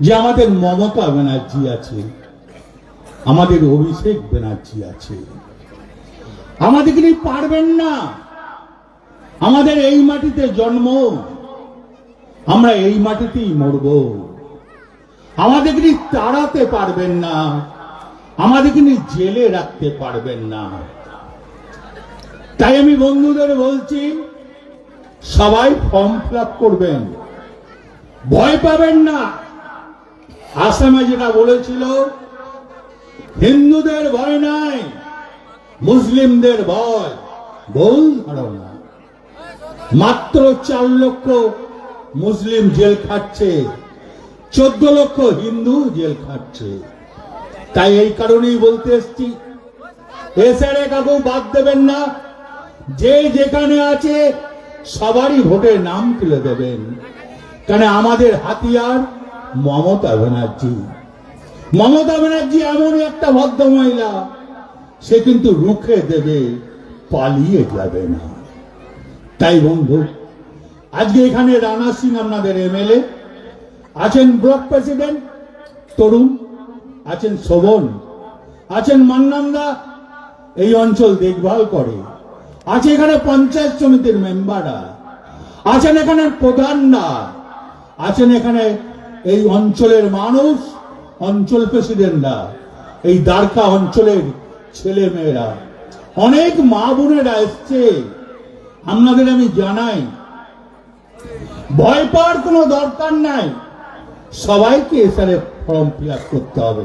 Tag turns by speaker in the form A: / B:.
A: যে আমাদের মমতা ব্যানার্জি আছে, আমাদের অভিষেক ব্যানার্জি আছে। আমাদের তিনি পারবেন না। আমাদের এই মাটিতে জন্ম, আমরা এই মাটিতেই মরব। আমাদের তিনি তাড়াতে পারবেন না। আমাদের তিনি জেলে রাখতে পারবেন না। তাই আমি বন্ধুদের বলছি, সবাই ফর্ম ফিল করবেন। ভয় পাবেন না। আসামে যেটা বলেছিল, হিন্দুদের ভয় নাই, মুসলিমদের ভয়। ধারণা মাত্র চার লক্ষ মুসলিম জেল খাচ্ছে চোদ্দ লক্ষ হিন্দু জেল খাচ্ছে তাই এই কারণেই বলতে এসছি এসআরে কাকু বাদ দেবেন না, যে যেখানে আছে, সবারই ভোটের নাম তুলে দেবেন। কেন, আমাদের হাতিয়ার মমতা ব্যানার্জি। মমতা ব্যানার্জি এমন একটা ভদ্র মহিলা সে কিন্তু রুখে দেবে, পালিয়ে যাবে না। তাই বন্ধু, আজকে এখানে রানা সিং আপনাদের এমএলএ, আছেন ব্লক প্রেসিডেন্ট তরুণ, আছেন শোভন, আছেন মান্নান্দা এই অঞ্চল দেখভাল করে। আছে এখানে পঞ্চায়েত সমিতির মেম্বাররা আছেন এখানে প্রধানরা আছেন এখানে এই অঞ্চলের মানুষ অঞ্চল প্রেসিডেন্টরা, এই দ্বারকা অঞ্চলের ছেলে মেয়েরা অনেক মা বোনেরা এসছে। আপনাদের আমি জানাই, ভয় পাওয়ার কোনো দরকার নাই। সবাইকে এসারে ফর্ম ফিল করতে হবে।